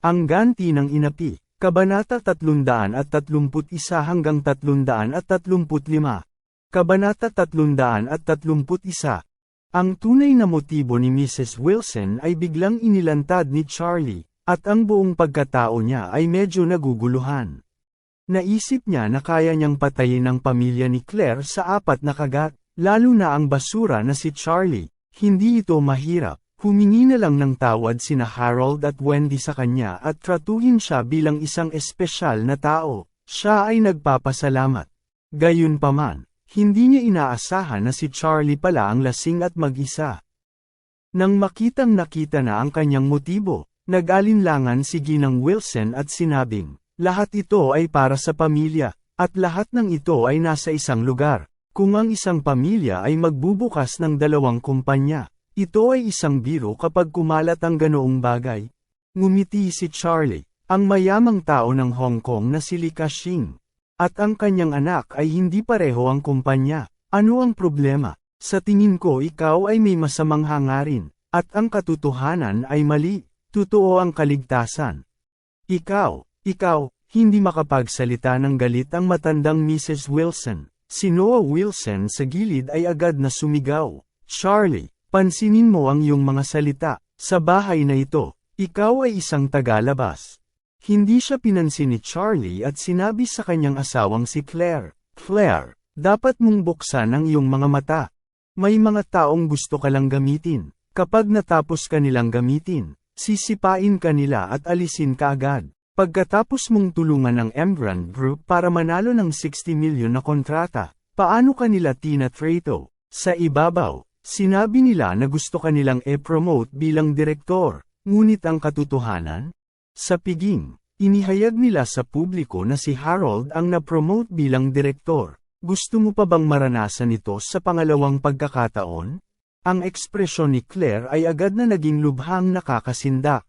Ang ganti ng inapi, Kabanata 331 hanggang 335. Kabanata 331 Ang tunay na motibo ni Mrs. Wilson ay biglang inilantad ni Charlie, at ang buong pagkatao niya ay medyo naguguluhan. Naisip niya na kaya niyang patayin ang pamilya ni Claire sa apat na kagat, lalo na ang basura na si Charlie. Hindi ito mahirap. Humingi na lang ng tawad sina Harold at Wendy sa kanya at tratuhin siya bilang isang espesyal na tao. Siya ay nagpapasalamat. Gayunpaman, hindi niya inaasahan na si Charlie pala ang lasing at mag-isa. Nang makitang nakita na ang kanyang motibo, nag-alinlangan si Ginang Wilson at sinabing, lahat ito ay para sa pamilya, at lahat ng ito ay nasa isang lugar. Kung ang isang pamilya ay magbubukas ng dalawang kumpanya, ito ay isang biro kapag kumalat ang ganoong bagay. Ngumiti si Charlie, ang mayamang tao ng Hong Kong na si Li Ka-shing. At ang kanyang anak ay hindi pareho ang kumpanya. Ano ang problema? Sa tingin ko ikaw ay may masamang hangarin, at ang katotohanan ay mali. Totoo ang kaligtasan. Ikaw, ikaw, hindi makapagsalita ng galit ang matandang Mrs. Wilson. Si Noah Wilson sa gilid ay agad na sumigaw. Charlie, Pansinin mo ang iyong mga salita, sa bahay na ito, ikaw ay isang tagalabas. Hindi siya pinansin ni Charlie at sinabi sa kanyang asawang si Claire, Claire, dapat mong buksan ang iyong mga mata. May mga taong gusto ka lang gamitin. Kapag natapos ka nilang gamitin, sisipain ka nila at alisin ka agad. Pagkatapos mong tulungan ng Embran Group para manalo ng 60 milyon na kontrata, paano ka nila tinatrato? Sa ibabaw, Sinabi nila na gusto kanilang e-promote bilang direktor, ngunit ang katotohanan? Sa piging, inihayag nila sa publiko na si Harold ang na-promote bilang direktor. Gusto mo pa bang maranasan ito sa pangalawang pagkakataon? Ang ekspresyon ni Claire ay agad na naging lubhang nakakasindak.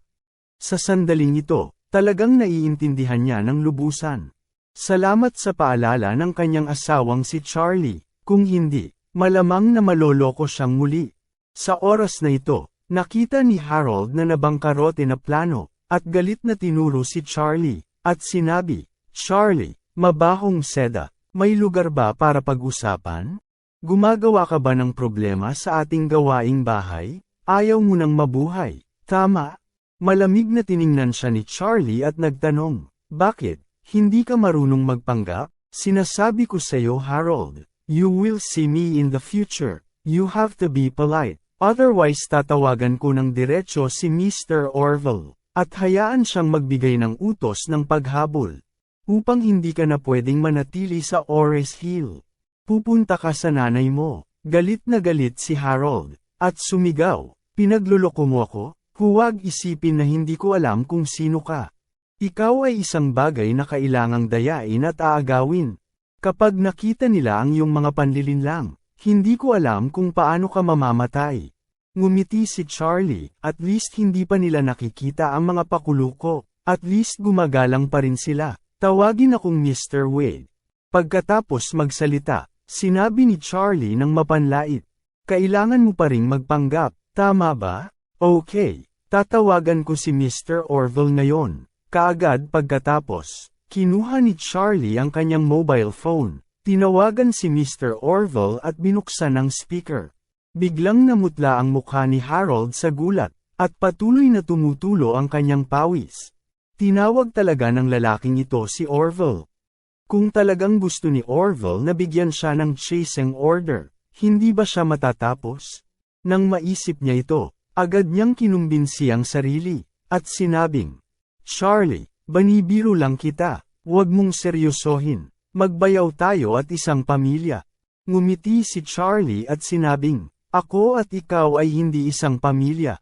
Sa sandaling ito, talagang naiintindihan niya ng lubusan. Salamat sa paalala ng kanyang asawang si Charlie, kung hindi, Malamang na maloloko siyang muli. Sa oras na ito, nakita ni Harold na nabangkarote na plano, at galit na tinuro si Charlie, at sinabi, Charlie, mabahong seda, may lugar ba para pag-usapan? Gumagawa ka ba ng problema sa ating gawaing bahay? Ayaw mo nang mabuhay, tama? Malamig na tiningnan siya ni Charlie at nagtanong, Bakit, hindi ka marunong magpanggap? Sinasabi ko sa iyo Harold, You will see me in the future. You have to be polite. Otherwise tatawagan ko ng diretsyo si Mr. Orville, at hayaan siyang magbigay ng utos ng paghabol. Upang hindi ka na pwedeng manatili sa Ores Hill. Pupunta ka sa nanay mo. Galit na galit si Harold, at sumigaw, pinagluloko mo ako, huwag isipin na hindi ko alam kung sino ka. Ikaw ay isang bagay na kailangang dayain at aagawin. Kapag nakita nila ang iyong mga panlilinlang, hindi ko alam kung paano ka mamamatay. Ngumiti si Charlie, at least hindi pa nila nakikita ang mga pakuluko, at least gumagalang pa rin sila. Tawagin akong Mr. Wade. Pagkatapos magsalita, sinabi ni Charlie ng mapanlait. Kailangan mo pa ring magpanggap, tama ba? Okay, tatawagan ko si Mr. Orville ngayon. Kaagad pagkatapos, Kinuha ni Charlie ang kanyang mobile phone, tinawagan si Mr. Orville at binuksan ang speaker. Biglang namutla ang mukha ni Harold sa gulat, at patuloy na tumutulo ang kanyang pawis. Tinawag talaga ng lalaking ito si Orville. Kung talagang gusto ni Orville na bigyan siya ng chasing order, hindi ba siya matatapos? Nang maisip niya ito, agad niyang kinumbinsi ang sarili, at sinabing, Charlie, Banibiro lang kita, huwag mong seryosohin. Magbayaw tayo at isang pamilya. Ngumiti si Charlie at sinabing, ako at ikaw ay hindi isang pamilya.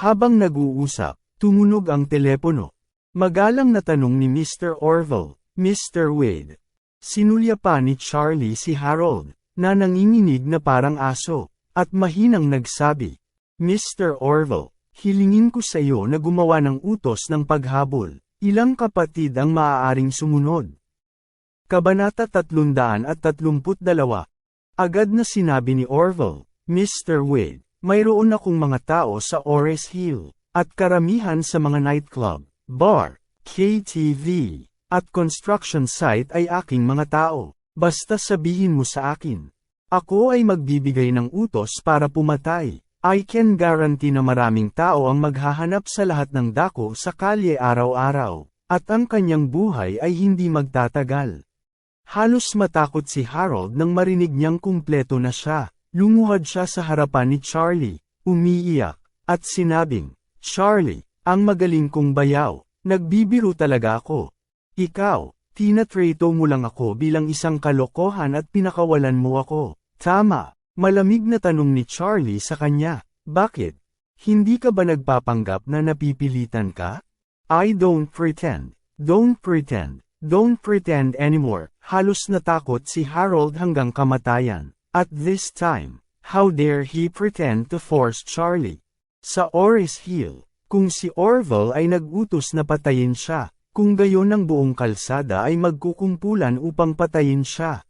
Habang nag-uusap, Tumunog ang telepono. Magalang na tanong ni Mr. Orville, Mr. Wade. Sinulya pa ni Charlie si Harold, na nanginginig na parang aso, at mahinang nagsabi, Mr. Orville, hilingin ko sa iyo na gumawa ng utos ng paghabol. Ilang kapatid ang maaaring sumunod? Kabanata 332 Agad na sinabi ni Orville, Mr. Wade, mayroon akong mga tao sa Ores Hill, at karamihan sa mga nightclub, bar, KTV, at construction site ay aking mga tao. Basta sabihin mo sa akin. Ako ay magbibigay ng utos para pumatay. I can guarantee na maraming tao ang maghahanap sa lahat ng dako sa kalye araw-araw, at ang kanyang buhay ay hindi magtatagal. Halos matakot si Harold nang marinig niyang kumpleto na siya. Lumuhad siya sa harapan ni Charlie, umiiyak, at sinabing, Charlie, ang magaling kong bayaw, nagbibiro talaga ako. Ikaw, tinatrato mo lang ako bilang isang kalokohan at pinakawalan mo ako. Tama, malamig na tanong ni Charlie sa kanya, bakit? Hindi ka ba nagpapanggap na napipilitan ka? I don't pretend. Don't pretend. Don't pretend anymore. Halos natakot si Harold hanggang kamatayan. At this time, how dare he pretend to force Charlie? Sa Oris Hill, kung si Orville ay nag-utos na patayin siya, kung gayon ng buong kalsada ay magkukumpulan upang patayin siya.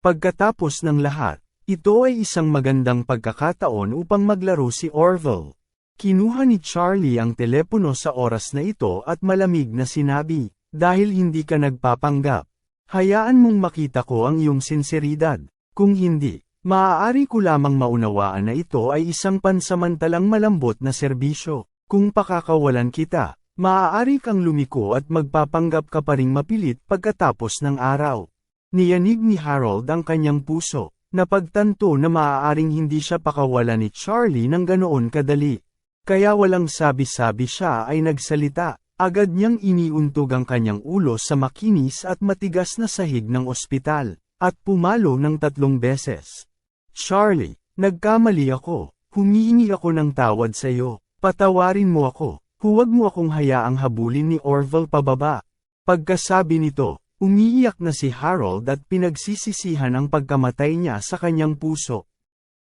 Pagkatapos ng lahat, ito ay isang magandang pagkakataon upang maglaro si Orville. Kinuha ni Charlie ang telepono sa oras na ito at malamig na sinabi, dahil hindi ka nagpapanggap. Hayaan mong makita ko ang iyong sinseridad. Kung hindi, maaari ko lamang maunawaan na ito ay isang pansamantalang malambot na serbisyo. Kung pakakawalan kita, maaari kang lumiko at magpapanggap ka pa ring mapilit pagkatapos ng araw. Niyanig ni Harold ang kanyang puso. Napagtanto na maaaring hindi siya pakawalan ni Charlie ng ganoon kadali. Kaya walang sabi-sabi siya ay nagsalita. Agad niyang iniuntog ang kanyang ulo sa makinis at matigas na sahig ng ospital, at pumalo ng tatlong beses. Charlie, nagkamali ako. Humihingi ako ng tawad sa iyo. Patawarin mo ako. Huwag mo akong hayaang habulin ni Orville pababa. Pagkasabi nito, umiiyak na si Harold at pinagsisisihan ang pagkamatay niya sa kanyang puso.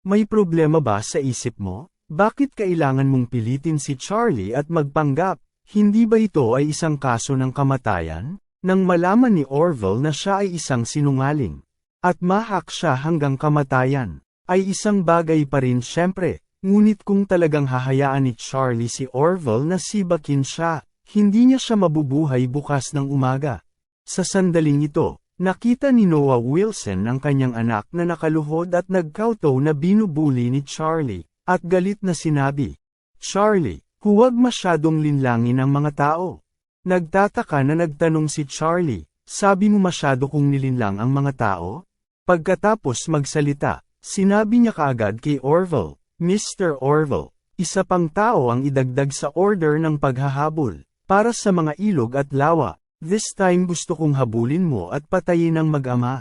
May problema ba sa isip mo? Bakit kailangan mong pilitin si Charlie at magpanggap? Hindi ba ito ay isang kaso ng kamatayan? Nang malaman ni Orville na siya ay isang sinungaling, at mahak siya hanggang kamatayan, ay isang bagay pa rin syempre, ngunit kung talagang hahayaan ni Charlie si Orville na sibakin siya, hindi niya siya mabubuhay bukas ng umaga. Sa sandaling ito, nakita ni Noah Wilson ang kanyang anak na nakaluhod at nagkauto na binubuli ni Charlie, at galit na sinabi, Charlie, huwag masyadong linlangin ang mga tao. Nagtataka na nagtanong si Charlie, sabi mo masyado kong nilinlang ang mga tao? Pagkatapos magsalita, sinabi niya kaagad kay Orville, Mr. Orville, isa pang tao ang idagdag sa order ng paghahabol, para sa mga ilog at lawa, This time gusto kong habulin mo at patayin ang mag-ama.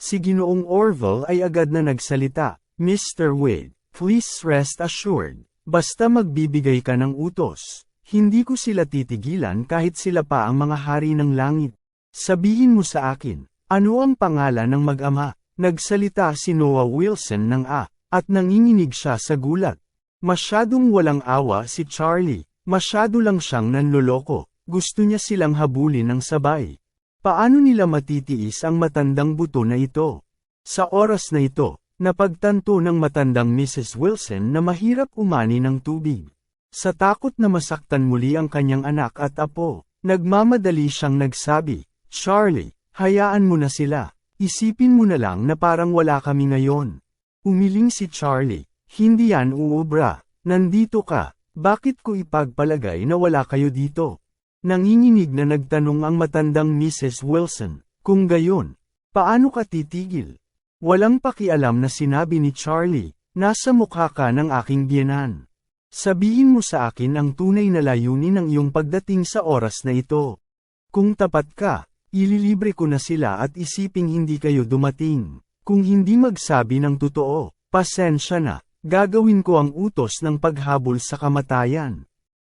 Si Ginoong Orville ay agad na nagsalita, Mr. Wade, please rest assured, basta magbibigay ka ng utos, hindi ko sila titigilan kahit sila pa ang mga hari ng langit. Sabihin mo sa akin, ano ang pangalan ng mag-ama? Nagsalita si Noah Wilson ng A, at nanginginig siya sa gulat. Masyadong walang awa si Charlie, masyado lang siyang nanloloko. Gusto niya silang habulin ng sabay. Paano nila matitiis ang matandang buto na ito? Sa oras na ito, napagtanto ng matandang Mrs. Wilson na mahirap umani ng tubig. Sa takot na masaktan muli ang kanyang anak at apo, nagmamadali siyang nagsabi, Charlie, hayaan mo na sila. Isipin mo na lang na parang wala kami ngayon. Umiling si Charlie, hindi yan uubra. Nandito ka, bakit ko ipagpalagay na wala kayo dito? Nanginginig na nagtanong ang matandang Mrs. Wilson, kung gayon, paano ka titigil? Walang pakialam na sinabi ni Charlie, nasa mukha ka ng aking biyenan. Sabihin mo sa akin ang tunay na layunin ng iyong pagdating sa oras na ito. Kung tapat ka, ililibre ko na sila at isiping hindi kayo dumating. Kung hindi magsabi ng totoo, pasensya na, gagawin ko ang utos ng paghabol sa kamatayan.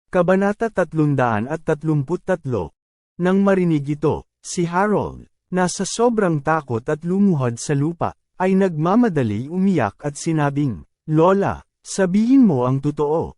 Kabanata 333 Nang marinig ito, si Harold, na sa sobrang takot at lumuhod sa lupa, ay nagmamadali umiyak at sinabing, Lola, sabihin mo ang totoo.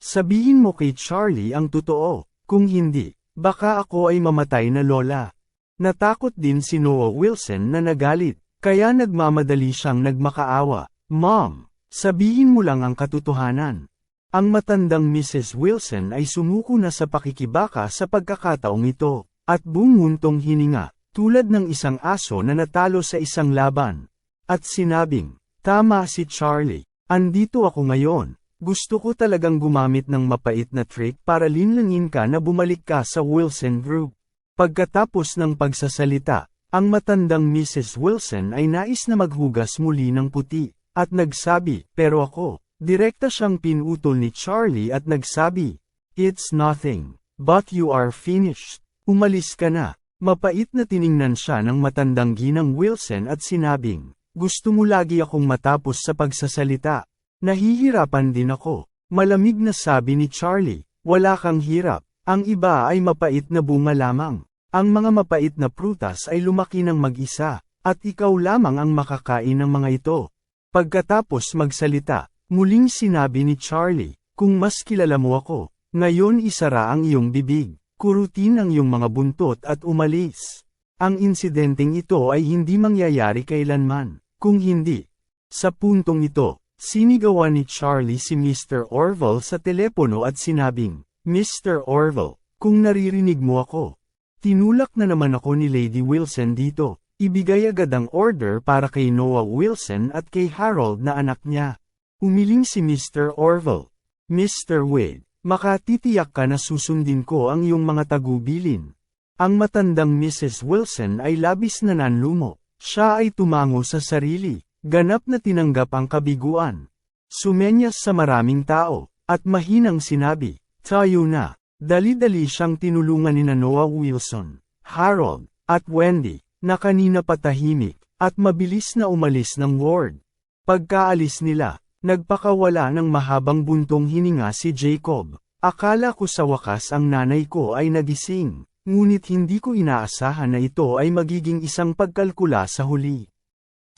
Sabihin mo kay Charlie ang totoo, kung hindi, baka ako ay mamatay na lola. Natakot din si Noah Wilson na nagalit, kaya nagmamadali siyang nagmakaawa. Mom, sabihin mo lang ang katotohanan. Ang matandang Mrs. Wilson ay sumuko na sa pakikibaka sa pagkakataong ito, at bumuntong hininga, tulad ng isang aso na natalo sa isang laban. At sinabing, tama si Charlie, andito ako ngayon, gusto ko talagang gumamit ng mapait na trick para linlangin ka na bumalik ka sa Wilson Group. Pagkatapos ng pagsasalita, ang matandang Mrs. Wilson ay nais na maghugas muli ng puti, at nagsabi, pero ako, direkta siyang pinutol ni Charlie at nagsabi, It's nothing, but you are finished. Umalis ka na. Mapait na tiningnan siya ng matandang ginang Wilson at sinabing, gusto mo lagi akong matapos sa pagsasalita. Nahihirapan din ako. Malamig na sabi ni Charlie, wala kang hirap. Ang iba ay mapait na bunga lamang. Ang mga mapait na prutas ay lumaki ng mag-isa, at ikaw lamang ang makakain ng mga ito. Pagkatapos magsalita, muling sinabi ni Charlie, kung mas kilala mo ako, ngayon isara ang iyong bibig, kurutin ang iyong mga buntot at umalis. Ang insidenteng ito ay hindi mangyayari kailanman, kung hindi. Sa puntong ito, Sinigawan ni Charlie si Mr. Orville sa telepono at sinabing, Mr. Orville, kung naririnig mo ako. Tinulak na naman ako ni Lady Wilson dito. Ibigay agad ang order para kay Noah Wilson at kay Harold na anak niya. Umiling si Mr. Orville. Mr. Wade, makatitiyak ka na susundin ko ang iyong mga tagubilin. Ang matandang Mrs. Wilson ay labis na nanlumo. Siya ay tumango sa sarili. Ganap na tinanggap ang kabiguan. Sumenyas sa maraming tao, at mahinang sinabi, tayo na. Dali-dali siyang tinulungan ni Noah Wilson, Harold, at Wendy, na kanina patahimik, at mabilis na umalis ng ward. Pagkaalis nila, nagpakawala ng mahabang buntong hininga si Jacob. Akala ko sa wakas ang nanay ko ay nagising, ngunit hindi ko inaasahan na ito ay magiging isang pagkalkula sa huli.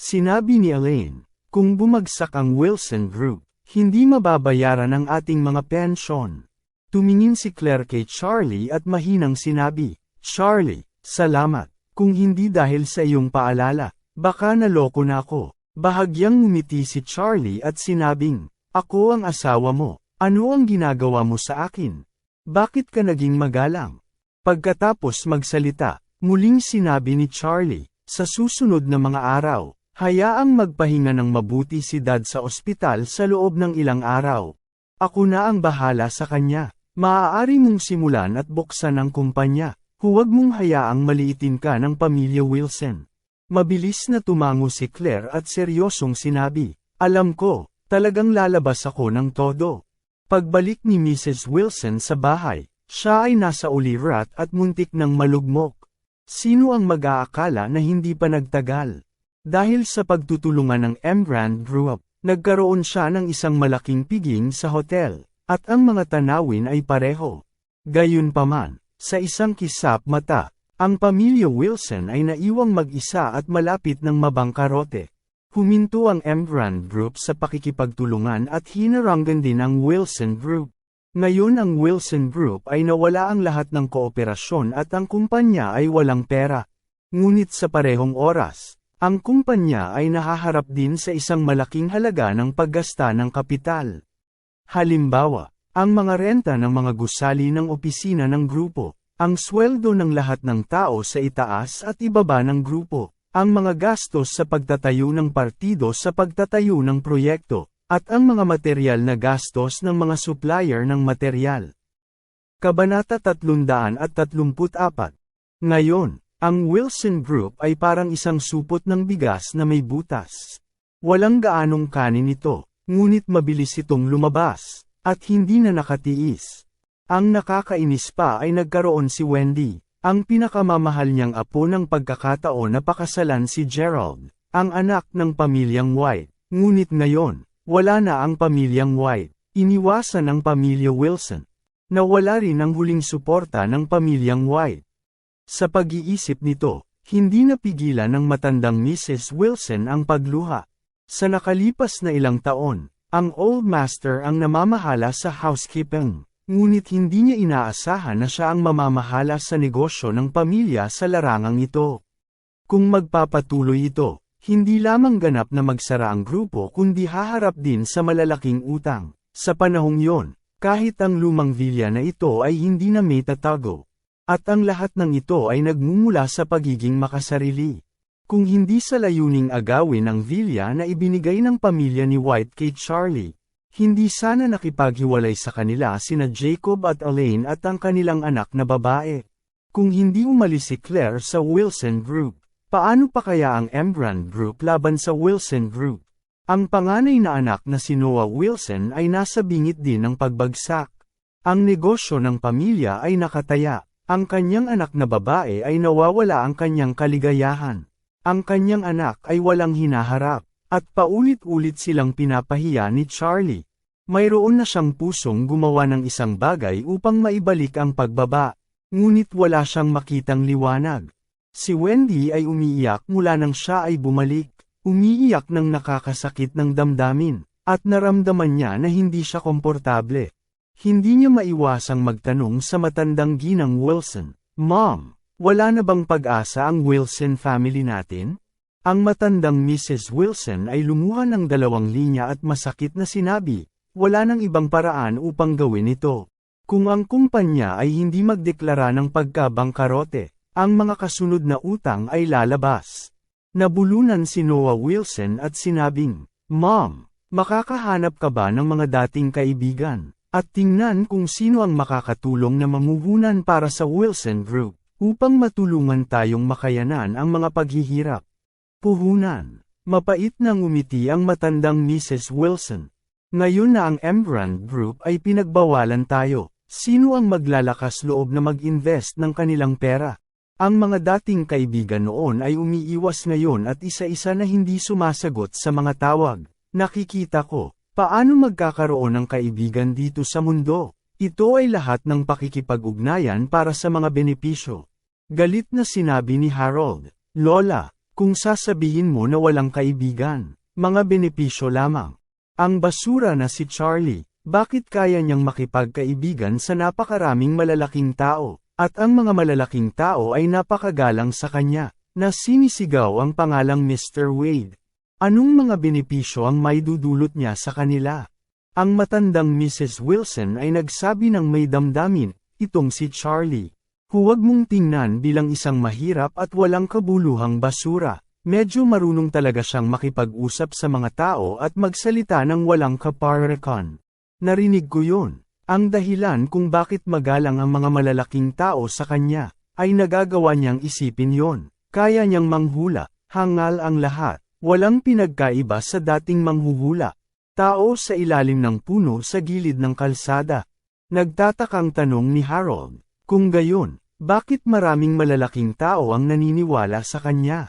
Sinabi ni Elaine, kung bumagsak ang Wilson Group, hindi mababayaran ang ating mga pensyon. Tumingin si Claire kay Charlie at mahinang sinabi, Charlie, salamat, kung hindi dahil sa iyong paalala, baka naloko na ako. Bahagyang ngumiti si Charlie at sinabing, ako ang asawa mo, ano ang ginagawa mo sa akin? Bakit ka naging magalang? Pagkatapos magsalita, muling sinabi ni Charlie, sa susunod na mga araw, Hayaang magpahinga ng mabuti si dad sa ospital sa loob ng ilang araw. Ako na ang bahala sa kanya. Maaari mong simulan at buksan ang kumpanya. Huwag mong hayaang maliitin ka ng pamilya Wilson. Mabilis na tumango si Claire at seryosong sinabi, Alam ko, talagang lalabas ako ng todo. Pagbalik ni Mrs. Wilson sa bahay, siya ay nasa ulirat at muntik ng malugmok. Sino ang mag-aakala na hindi pa nagtagal? Dahil sa pagtutulungan ng Embrand Group, nagkaroon siya ng isang malaking piging sa hotel, at ang mga tanawin ay pareho. Gayunpaman, sa isang kisap mata, ang pamilya Wilson ay naiwang mag-isa at malapit ng mabangkarote. Huminto ang Embrand Group sa pakikipagtulungan at hinaranggan din ang Wilson Group. Ngayon ang Wilson Group ay nawala ang lahat ng kooperasyon at ang kumpanya ay walang pera. Ngunit sa parehong oras, ang kumpanya ay nahaharap din sa isang malaking halaga ng paggasta ng kapital. Halimbawa, ang mga renta ng mga gusali ng opisina ng grupo, ang sweldo ng lahat ng tao sa itaas at ibaba ng grupo, ang mga gastos sa pagtatayo ng partido sa pagtatayo ng proyekto, at ang mga material na gastos ng mga supplier ng material. Kabanata 334 Ngayon, ang Wilson Group ay parang isang supot ng bigas na may butas. Walang gaanong kanin ito, ngunit mabilis itong lumabas, at hindi na nakatiis. Ang nakakainis pa ay nagkaroon si Wendy, ang pinakamamahal niyang apo ng pagkakataon na pakasalan si Gerald, ang anak ng pamilyang White. Ngunit ngayon, wala na ang pamilyang White, iniwasan ng pamilya Wilson. Nawala rin ang huling suporta ng pamilyang White. Sa pag-iisip nito, hindi napigilan ng matandang Mrs. Wilson ang pagluha. Sa nakalipas na ilang taon, ang Old Master ang namamahala sa housekeeping, ngunit hindi niya inaasahan na siya ang mamamahala sa negosyo ng pamilya sa larangang ito. Kung magpapatuloy ito, hindi lamang ganap na magsara ang grupo kundi haharap din sa malalaking utang. Sa panahong yon, kahit ang lumang vilya na ito ay hindi na may tatago. At ang lahat ng ito ay nagmumula sa pagiging makasarili. Kung hindi sa layuning agawin ang vilya na ibinigay ng pamilya ni White kay Charlie, hindi sana nakipaghiwalay sa kanila sina Jacob at Elaine at ang kanilang anak na babae. Kung hindi umalis si Claire sa Wilson Group, paano pa kaya ang Embran Group laban sa Wilson Group? Ang panganay na anak na si Noah Wilson ay nasa bingit din ng pagbagsak. Ang negosyo ng pamilya ay nakataya. Ang kanyang anak na babae ay nawawala ang kanyang kaligayahan. Ang kanyang anak ay walang hinaharap, at paulit-ulit silang pinapahiya ni Charlie. Mayroon na siyang pusong gumawa ng isang bagay upang maibalik ang pagbaba, ngunit wala siyang makitang liwanag. Si Wendy ay umiiyak mula nang siya ay bumalik, umiiyak ng nakakasakit ng damdamin, at naramdaman niya na hindi siya komportable. Hindi niya maiwasang magtanong sa matandang ginang Wilson, Mom, wala na bang pag-asa ang Wilson family natin? Ang matandang Mrs. Wilson ay lumuha ng dalawang linya at masakit na sinabi, wala nang ibang paraan upang gawin ito. Kung ang kumpanya ay hindi magdeklara ng pagkabangkarote, ang mga kasunod na utang ay lalabas. Nabulunan si Noah Wilson at sinabing, Mom, makakahanap ka ba ng mga dating kaibigan? At tingnan kung sino ang makakatulong na mamuhunan para sa Wilson Group, upang matulungan tayong makayanan ang mga paghihirap. Puhunan. Mapait na ngumiti ang matandang Mrs. Wilson. Ngayon na ang Embrand Group ay pinagbawalan tayo, sino ang maglalakas loob na mag-invest ng kanilang pera? Ang mga dating kaibigan noon ay umiiwas ngayon at isa-isa na hindi sumasagot sa mga tawag. Nakikita ko, Paano magkakaroon ng kaibigan dito sa mundo? Ito ay lahat ng pakikipag-ugnayan para sa mga benepisyo. Galit na sinabi ni Harold, Lola, kung sasabihin mo na walang kaibigan, mga benepisyo lamang. Ang basura na si Charlie, bakit kaya niyang makipagkaibigan sa napakaraming malalaking tao, at ang mga malalaking tao ay napakagalang sa kanya, na sinisigaw ang pangalang Mr. Wade. Anong mga benepisyo ang may dudulot niya sa kanila? Ang matandang Mrs. Wilson ay nagsabi ng may damdamin, itong si Charlie. Huwag mong tingnan bilang isang mahirap at walang kabuluhang basura. Medyo marunong talaga siyang makipag-usap sa mga tao at magsalita ng walang kaparekan. Narinig ko yun. Ang dahilan kung bakit magalang ang mga malalaking tao sa kanya, ay nagagawa niyang isipin yon. Kaya niyang manghula, hangal ang lahat. Walang pinagkaiba sa dating manghuhula. Tao sa ilalim ng puno sa gilid ng kalsada. Nagtatakang tanong ni Harold, kung gayon, bakit maraming malalaking tao ang naniniwala sa kanya?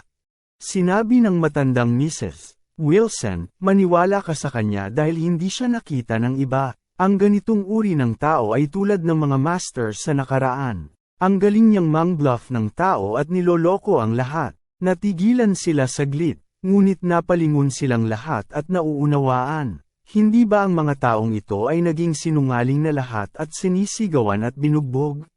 Sinabi ng matandang Mrs. Wilson, maniwala ka sa kanya dahil hindi siya nakita ng iba. Ang ganitong uri ng tao ay tulad ng mga master sa nakaraan. Ang galing niyang mangbluff ng tao at niloloko ang lahat. Natigilan sila saglit. Ngunit napalingon silang lahat at nauunawaan. Hindi ba ang mga taong ito ay naging sinungaling na lahat at sinisigawan at binugbog?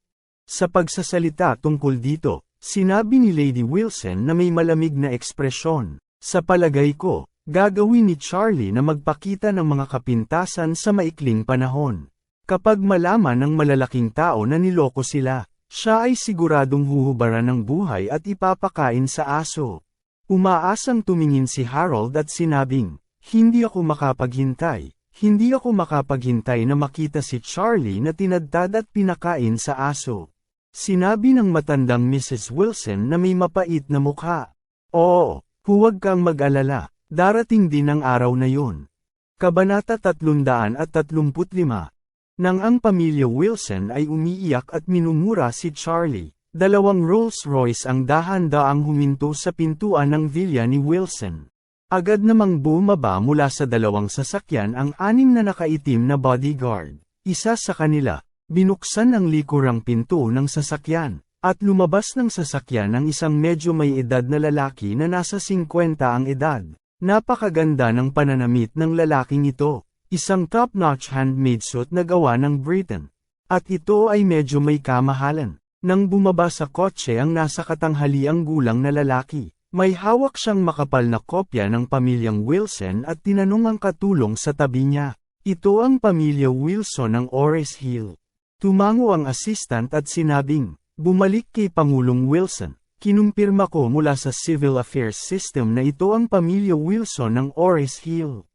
Sa pagsasalita tungkol dito, sinabi ni Lady Wilson na may malamig na ekspresyon. Sa palagay ko, gagawin ni Charlie na magpakita ng mga kapintasan sa maikling panahon. Kapag malaman ng malalaking tao na niloko sila, siya ay siguradong huhubaran ng buhay at ipapakain sa aso. Umaasang tumingin si Harold at sinabing, hindi ako makapaghintay, hindi ako makapaghintay na makita si Charlie na tinadtad at pinakain sa aso. Sinabi ng matandang Mrs. Wilson na may mapait na mukha. Oo, huwag kang mag-alala, darating din ang araw na yun. Kabanata 335 Nang ang pamilya Wilson ay umiiyak at minumura si Charlie, Dalawang Rolls-Royce ang dahan-daang huminto sa pintuan ng villa ni Wilson. Agad namang bumaba mula sa dalawang sasakyan ang anim na nakaitim na bodyguard. Isa sa kanila, Binuksan ang likurang pinto ng sasakyan, at lumabas ng sasakyan ang isang medyo may edad na lalaki na nasa 50 ang edad. Napakaganda ng pananamit ng lalaking ito, isang top-notch handmade suit na gawa ng Britain. At ito ay medyo may kamahalan. Nang bumaba sa kotse ang nasa katanghaliang gulang na lalaki, may hawak siyang makapal na kopya ng pamilyang Wilson at tinanong ang katulong sa tabi niya. Ito ang pamilya Wilson ng Ores Hill. Tumango ang assistant at sinabing, bumalik kay Pangulong Wilson. Kinumpirma ko mula sa Civil Affairs System na ito ang pamilya Wilson ng Ores Hill.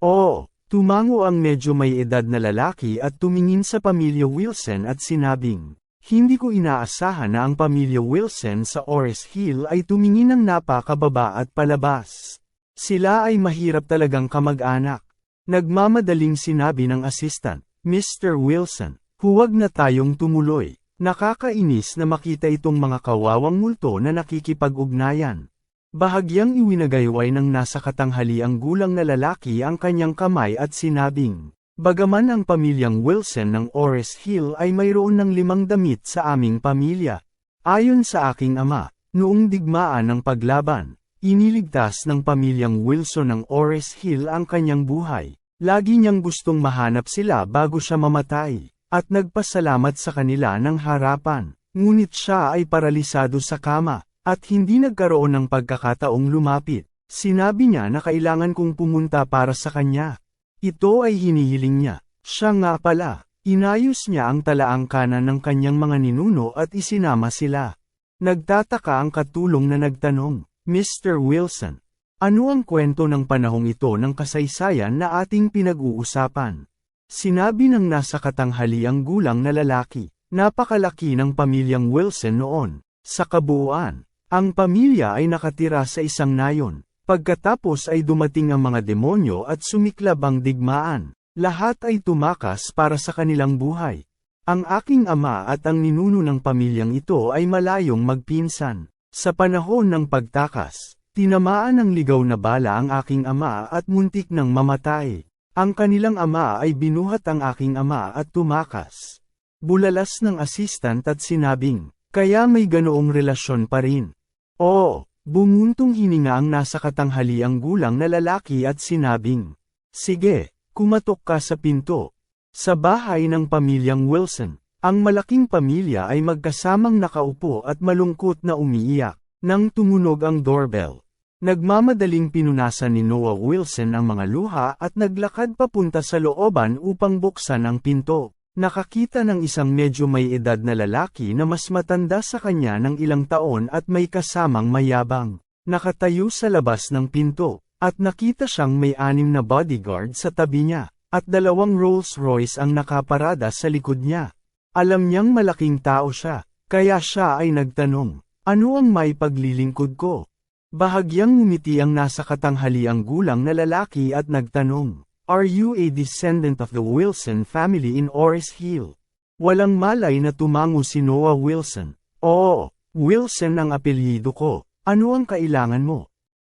Oo, tumango ang medyo may edad na lalaki at tumingin sa pamilya Wilson at sinabing, hindi ko inaasahan na ang pamilya Wilson sa Ores Hill ay tumingin ng napakababa at palabas. Sila ay mahirap talagang kamag-anak. Nagmamadaling sinabi ng assistant, Mr. Wilson, huwag na tayong tumuloy. Nakakainis na makita itong mga kawawang multo na nakikipag-ugnayan. Bahagyang iwinagayway ng nasa katanghaliang gulang na lalaki ang kanyang kamay at sinabing, Bagaman ang pamilyang Wilson ng Ores Hill ay mayroon ng limang damit sa aming pamilya. Ayon sa aking ama, noong digmaan ng paglaban, iniligtas ng pamilyang Wilson ng Ores Hill ang kanyang buhay. Lagi niyang gustong mahanap sila bago siya mamatay at nagpasalamat sa kanila ng harapan. Ngunit siya ay paralisado sa kama, at hindi nagkaroon ng pagkakataong lumapit. Sinabi niya na kailangan kong pumunta para sa kanya. Ito ay hinihiling niya. Siya nga pala, inayos niya ang talaang kanan ng kanyang mga ninuno at isinama sila. Nagtataka ang katulong na nagtanong, Mr. Wilson, ano ang kwento ng panahong ito ng kasaysayan na ating pinag-uusapan? Sinabi ng nasa katanghaliang gulang na lalaki, napakalaki ng pamilyang Wilson noon. Sa kabuuan, ang pamilya ay nakatira sa isang nayon. Pagkatapos ay dumating ang mga demonyo at sumiklab ang digmaan. Lahat ay tumakas para sa kanilang buhay. Ang aking ama at ang ninuno ng pamilyang ito ay malayong magpinsan. Sa panahon ng pagtakas, tinamaan ng ligaw na bala ang aking ama at muntik ng mamatay. Ang kanilang ama ay binuhat ang aking ama at tumakas. Bulalas ng assistant at sinabing, kaya may ganoong relasyon pa rin. Oo, bumuntong hininga ang nasa katanghaliang gulang na lalaki at sinabing, Sige, kumatok ka sa pinto. Sa bahay ng pamilyang Wilson, ang malaking pamilya ay magkasamang nakaupo at malungkot na umiiyak. Nang tumunog ang doorbell, Nagmamadaling pinunasan ni Noah Wilson ang mga luha at naglakad papunta sa looban upang buksan ang pinto. Nakakita ng isang medyo may edad na lalaki na mas matanda sa kanya ng ilang taon at may kasamang mayabang. Nakatayo sa labas ng pinto, at nakita siyang may anim na bodyguard sa tabi niya, at dalawang Rolls Royce ang nakaparada sa likod niya. Alam niyang malaking tao siya, kaya siya ay nagtanong, ano ang may paglilingkod ko? Bahagyang ngumiti ang nasa katanghaliang gulang na lalaki at nagtanong, Are you a descendant of the Wilson family in Ores Hill? Walang malay na tumango si Noah Wilson. Oo, Wilson ang apelyido ko. Ano ang kailangan mo?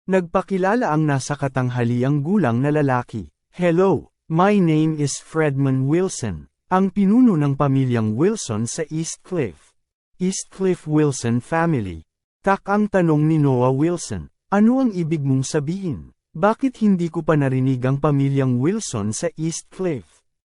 Nagpakilala ang nasa katanghaliang gulang na lalaki. Hello, my name is Fredman Wilson, ang pinuno ng pamilyang Wilson sa East Cliff. East Cliff Wilson family. Tak ang tanong ni Noah Wilson, ano ang ibig mong sabihin? Bakit hindi ko pa narinig ang pamilyang Wilson sa East Cliff?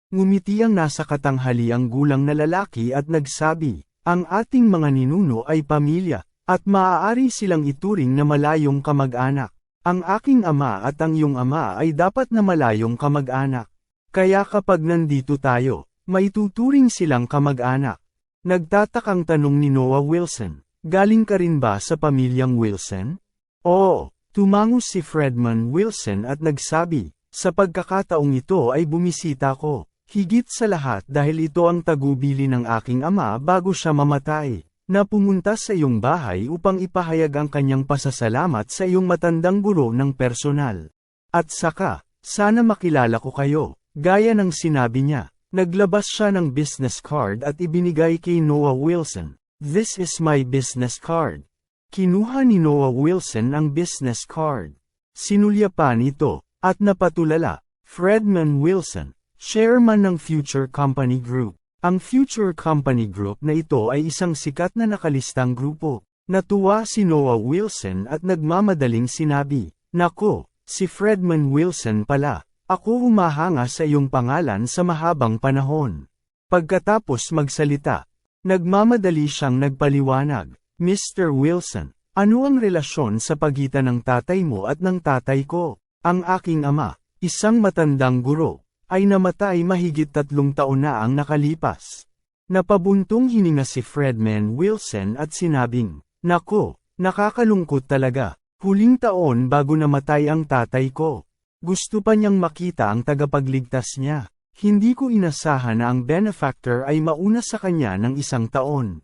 Ngumiti ang nasa katanghaliang gulang na lalaki at nagsabi, ang ating mga ninuno ay pamilya, at maaari silang ituring na malayong kamag-anak. Ang aking ama at ang iyong ama ay dapat na malayong kamag-anak. Kaya kapag nandito tayo, maituturing silang kamag-anak. Nagtatakang tanong ni Noah Wilson. Galing ka rin ba sa pamilyang Wilson? Oo, tumango si Fredman Wilson at nagsabi, sa pagkakataong ito ay bumisita ko, higit sa lahat dahil ito ang tagubili ng aking ama bago siya mamatay, na pumunta sa iyong bahay upang ipahayag ang kanyang pasasalamat sa iyong matandang guro ng personal. At saka, sana makilala ko kayo, gaya ng sinabi niya, naglabas siya ng business card at ibinigay kay Noah Wilson. This is my business card. Kinuha ni Noah Wilson ang business card. Sinulyapan ito, at napatulala, Fredman Wilson, chairman ng Future Company Group. Ang Future Company Group na ito ay isang sikat na nakalistang grupo. Natuwa si Noah Wilson at nagmamadaling sinabi, Nako, si Fredman Wilson pala. Ako humahanga sa iyong pangalan sa mahabang panahon. Pagkatapos magsalita, nagmamadali siyang nagpaliwanag, Mr. Wilson, ano ang relasyon sa pagitan ng tatay mo at ng tatay ko? Ang aking ama, isang matandang guro, ay namatay mahigit tatlong taon na ang nakalipas. Napabuntong hininga si Fredman Wilson at sinabing, Nako, nakakalungkot talaga, huling taon bago namatay ang tatay ko. Gusto pa niyang makita ang tagapagligtas niya. Hindi ko inasahan na ang benefactor ay mauna sa kanya ng isang taon.